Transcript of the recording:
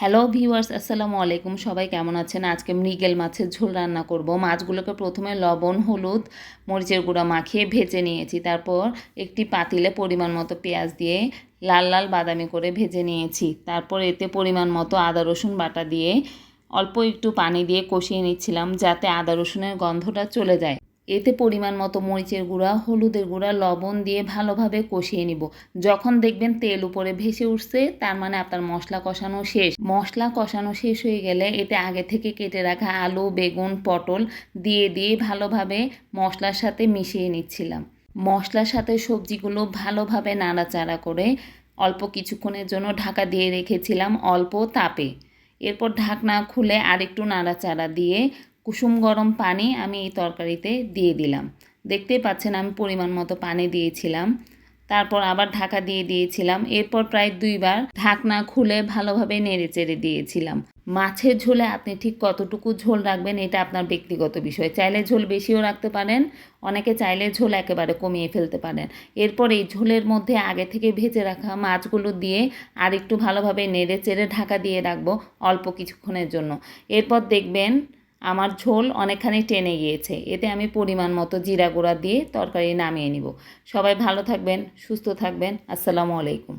Hello viewers আসসালামু আলাইকুম। সবাই কেমন আছেন? আজকে মৃগেল মাছের ঝোল রান্না করব। মাছগুলোকে প্রথমে লবণ, হলুদ, মরিচের গুঁড়া মাখিয়ে ভেজে নিয়েছি। তারপর একটি পাতিলে পরিমাণ মতো পেঁয়াজ দিয়ে লাল লাল বাদামি করে ভেজে নিয়েছি। তারপর এতে পরিমাণ মতো আদা, রসুন বাটা দিয়ে অল্প একটু পানি দিয়ে কষিয়ে নিচ্ছিলাম যাতে আদা, রসুনের গন্ধটা চলে যায়। এতে পরিমাণ মতো মরিচের গুঁড়া, হলুদের গুঁড়া, লবণ দিয়ে ভালোভাবে কষিয়ে নিব। যখন দেখবেন তেল উপরে ভেসে উঠছে, তার মানে আপনার মশলা কষানো শেষ। মশলা কষানো শেষ হয়ে গেলে এতে আগে থেকে কেটে রাখা আলু, বেগুন, পটল দিয়ে দিয়ে ভালোভাবে মশলার সাথে মিশিয়ে নিচ্ছিলাম। মশলার সাথে সবজিগুলো ভালোভাবে নাড়াচাড়া করে অল্প কিছুক্ষণের জন্য ঢাকা দিয়ে রেখেছিলাম অল্প তাপে। এরপর ঢাকনা খুলে আরেকটু নাড়াচাড়া দিয়ে কুসুম গরম পানি আমি এই তরকারিতে দিয়ে দিলাম। দেখতেই পাচ্ছেন আমি পরিমাণ মতো পানি দিয়েছিলাম। তারপর আবার ঢাকা দিয়ে দিয়েছিলাম। এরপর প্রায় দুইবার ঢাকনা খুলে ভালোভাবে নেড়ে চেড়ে দিয়েছিলাম। মাছের ঝোলে আপনি ঠিক কতটুকু ঝোল রাখবেন এটা আপনার ব্যক্তিগত বিষয়। চাইলে ঝোল বেশিও রাখতে পারেন, অনেকে চাইলে ঝোল একেবারে কমিয়ে ফেলতে পারেন। এরপর এই ঝোলের মধ্যে আগে থেকে ভেজে রাখা মাছগুলো দিয়ে আর একটু ভালোভাবে নেড়ে চেড়ে ঢাকা দিয়ে রাখব অল্প কিছুক্ষণের জন্য। এরপর দেখবেন আমার ঝোল অনেকখানি টেনে গিয়েছে। এতে আমি পরিমাণ মতো জিরা গুঁড়া দিয়ে তরকারি নামিয়ে নিব। সবাই ভালো থাকবেন, সুস্থ থাকবেন। আসসালামু আলাইকুম।